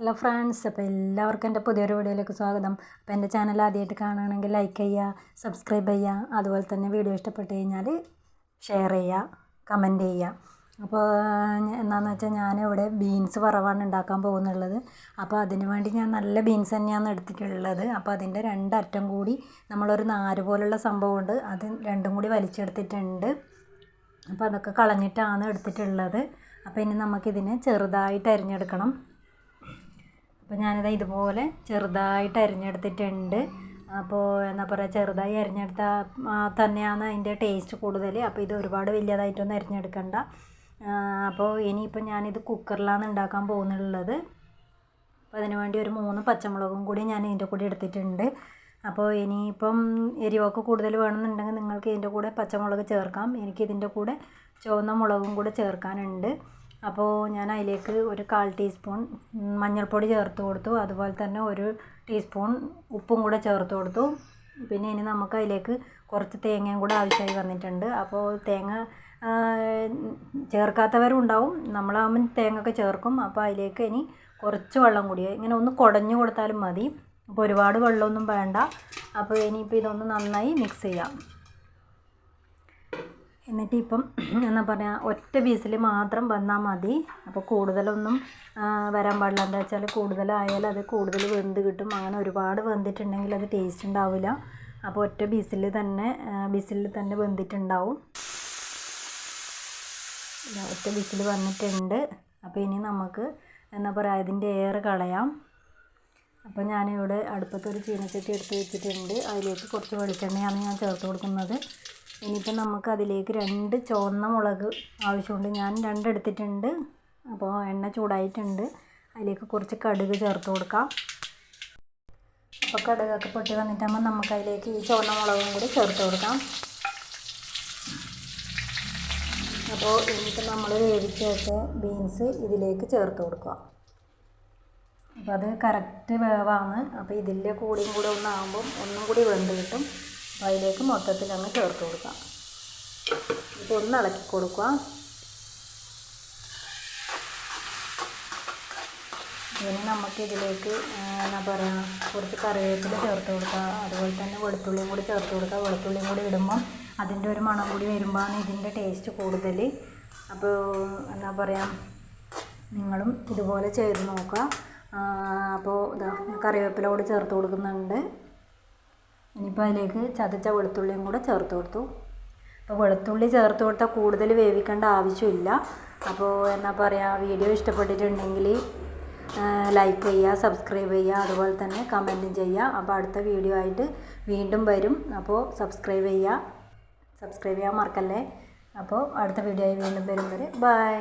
Hello friends അപ്പോൾ എല്ലാവർക്കും എന്റെ പുതിയൊരു വീഡിയോയിലേക്ക് സ്വാഗതം. അപ്പോൾ എന്റെ ചാനൽ ആദ്യമായിട്ട് കാണുകയാണെങ്കിൽ ലൈക്ക് ചെയ്യുക സബ്സ്ക്രൈബ് ചെയ്യുക അതുപോലെ തന്നെ വീഡിയോ ഇഷ്ടപ്പെട്ട് കഴിഞ്ഞാൽ ഷെയർ ചെയ്യുക കമന്റ് ചെയ്യുക. അപ്പോൾ എന്താണെന്ന് വെച്ചാൽ ഞാനിവിടെ ബീൻസ് വറവാണ് ഉണ്ടാക്കാൻ പോകുന്നുള്ളത്. അപ്പോൾ അതിന് വേണ്ടി ഞാൻ നല്ല ബീൻസ് തന്നെയാണ് എടുത്തിട്ടുള്ളത്. അപ്പോൾ അതിന്റെ രണ്ടറ്റം കൂടി നമ്മളൊരു നാര് പോലുള്ള സംഭവമുണ്ട് അത് രണ്ടും കൂടി വലിച്ചെടുത്തിട്ടുണ്ട്. അപ്പോൾ അതൊക്കെ കളഞ്ഞിട്ടാണ് എടുത്തിട്ടുള്ളത്. അപ്പോൾ ഇനി നമുക്കിതിനെ ചെറുതായിട്ട് അരിഞ്ഞെടുക്കണം. അപ്പോൾ ഞാനിത് ഇതുപോലെ ചെറുതായിട്ട് അരിഞ്ഞെടുത്തിട്ടുണ്ട്. അപ്പോൾ എന്താ പറയുക ചെറുതായി അരിഞ്ഞെടുത്താൽ തന്നെയാണ് അതിന്റെ ടേസ്റ്റ് കൂടുതൽ അപ്പോൾ ഇത് ഒരുപാട് വലിയതായിട്ടൊന്നും അരിഞ്ഞെടുക്കണ്ട. അപ്പോൾ ഇനിയിപ്പോൾ ഞാനിത് കുക്കറിലാണ് ഉണ്ടാക്കാൻ പോകുന്നുള്ളത് അപ്പോൾ അതിന് വേണ്ടി ഒരു മൂന്ന് പച്ചമുളകും കൂടി ഞാൻ ഇതിന്റെ കൂടെ എടുത്തിട്ടുണ്ട്. അപ്പോൾ ഇനിയിപ്പം എരിവൊക്കെ കൂടുതൽ വേണമെന്നുണ്ടെങ്കിൽ നിങ്ങൾക്ക് ഇതിന്റെ കൂടെ പച്ചമുളക് ചേർക്കാം. എനിക്ക് ഇതിന്റെ കൂടെ ചുവന്ന മുളകും കൂടെ ചേർക്കാനുണ്ട്. അപ്പോൾ ഞാൻ അതിലേക്ക് ഒരു കാൽ ടീസ്പൂൺ മഞ്ഞൾപ്പൊടി ചേർത്ത് കൊടുത്തു. അതുപോലെ തന്നെ ഒരു ടീസ്പൂൺ ഉപ്പും കൂടെ ചേർത്ത് കൊടുത്തു. പിന്നെ ഇനി നമുക്ക് അതിലേക്ക് കുറച്ച് തേങ്ങയും കൂടെ ആവശ്യമായി വന്നിട്ടുണ്ട്. അപ്പോൾ തേങ്ങ ചേർക്കാത്തവരും ഉണ്ടാവും നമ്മളാകുമ്പം തേങ്ങ ഒക്കെ ചേർക്കും. അപ്പോൾ അതിലേക്ക് ഇനി കുറച്ച് വെള്ളം കൂടി ഇങ്ങനെ ഒന്ന് കുടഞ്ഞു കൊടുത്താലും മതി. അപ്പോൾ ഒരുപാട് വെള്ളമൊന്നും വേണ്ട. അപ്പോൾ ഇനിയിപ്പോൾ ഇതൊന്ന് നന്നായി മിക്സ് ചെയ്യാം. എന്നിട്ട് ഇപ്പം എന്താ പറയുക ഒറ്റ പീസിൽ മാത്രം വന്നാൽ മതി. അപ്പോൾ കൂടുതലൊന്നും വരാൻ പാടില്ല. എന്താ വെച്ചാൽ കൂടുതലായാൽ അത് കൂടുതൽ വെന്ത് കിട്ടും. അങ്ങനെ ഒരുപാട് വെന്തിട്ടുണ്ടെങ്കിൽ അത് ടേസ്റ്റ് ഉണ്ടാവില്ല അപ്പോൾ ഒറ്റ പീസിൽ തന്നെ ബീസിൽ തന്നെ വെന്തിട്ടുണ്ടാവും. ഒറ്റ ബീസിൽ വന്നിട്ടുണ്ട്. അപ്പോൾ ഇനി നമുക്ക് എന്നാ പറയുക അതിന്റെ എയർ കളയാം. അപ്പോൾ ഞാനിവിടെ അടുപ്പത്തൊരു ചീനച്ചട്ടി എടുത്ത് വെച്ചിട്ടുണ്ട്. അതിലേക്ക് കുറച്ച് വെളിച്ചെണ്ണയാണ് ഞാൻ ചേർത്ത് കൊടുക്കുന്നത്. ഇനിയിപ്പോൾ നമുക്ക് അതിലേക്ക് രണ്ട് ചുവന്ന മുളക് ആവശ്യമുണ്ട്. ഞാൻ രണ്ടെടുത്തിട്ടുണ്ട്. അപ്പോൾ എണ്ണ ചൂടായിട്ടുണ്ട്. അതിലേക്ക് കുറച്ച് കടുക് ചേർത്ത് കൊടുക്കാം. അപ്പോൾ കടുകൊക്കെ പൊട്ടി വന്നിട്ടാകുമ്പോൾ നമുക്ക് അതിലേക്ക് ഈ ചുവന്ന മുളകും കൂടി ചേർത്ത് കൊടുക്കാം. അപ്പോൾ ഇനിയിപ്പോൾ നമ്മൾ വേവിച്ച് വെച്ച ബീൻസ് ഇതിലേക്ക് ചേർത്ത് കൊടുക്കുക. അപ്പോൾ അത് കറക്റ്റ് വേവാണ്. അപ്പോൾ ഇതിന്റെ കൂടിയും കൂടെ ഒന്നാകുമ്പം ഒന്നും കൂടി വെന്ത് കിട്ടും. അതിലേക്ക് മൊത്തത്തിൽ അങ്ങ് ചേർത്ത് കൊടുക്കാം. ഇപ്പോൾ ഒന്ന് ഇളക്കി കൊടുക്കുക. ഇനി നമുക്ക് ഇതിലേക്ക് എന്താ പറയുക കുറച്ച് കറിവേപ്പില ചേർത്ത് കൊടുക്കുക അതുപോലെ തന്നെ വെളുത്തുള്ളിയും കൂടി ചേർത്ത് കൊടുക്കുക വെളുത്തുള്ളിയും കൂടി ഇടുമ്പം അതിന്റെ ഒരു മണം കൂടി വരുമ്പോഴാണ് ഇതിന്റെ ടേസ്റ്റ് കൂടുതൽ. അപ്പോൾ എന്താ പറയുക നിങ്ങളും ഇതുപോലെ ചെയ്ത് നോക്കുക. അപ്പോൾ ഇതാ കറിവേപ്പില കൂടി ചേർത്ത് കൊടുക്കുന്നുണ്ട്. ഇനിയിപ്പോൾ അതിലേക്ക് ചതച്ച വെളുത്തുള്ളിയും കൂടെ ചേർത്ത് കൊടുത്തു. അപ്പോൾ വെളുത്തുള്ളി ചേർത്ത് കൊടുത്താൽ കൂടുതൽ വേവിക്കേണ്ട ആവശ്യമില്ല. അപ്പോൾ എന്നാ പറയുക വീഡിയോ ഇഷ്ടപ്പെട്ടിട്ടുണ്ടെങ്കിൽ ലൈക്ക് ചെയ്യുക സബ്സ്ക്രൈബ് ചെയ്യുക അതുപോലെ തന്നെ കമന്റും ചെയ്യുക. അപ്പോൾ അടുത്ത വീഡിയോ ആയിട്ട് വീണ്ടും വരും. അപ്പോൾ സബ്സ്ക്രൈബ് ചെയ്യുക. സബ്സ്ക്രൈബ് ചെയ്യാൻ മറക്കല്ലേ? അപ്പോൾ അടുത്ത വീഡിയോ ആയി വീണ്ടും വരും വരെ ബൈ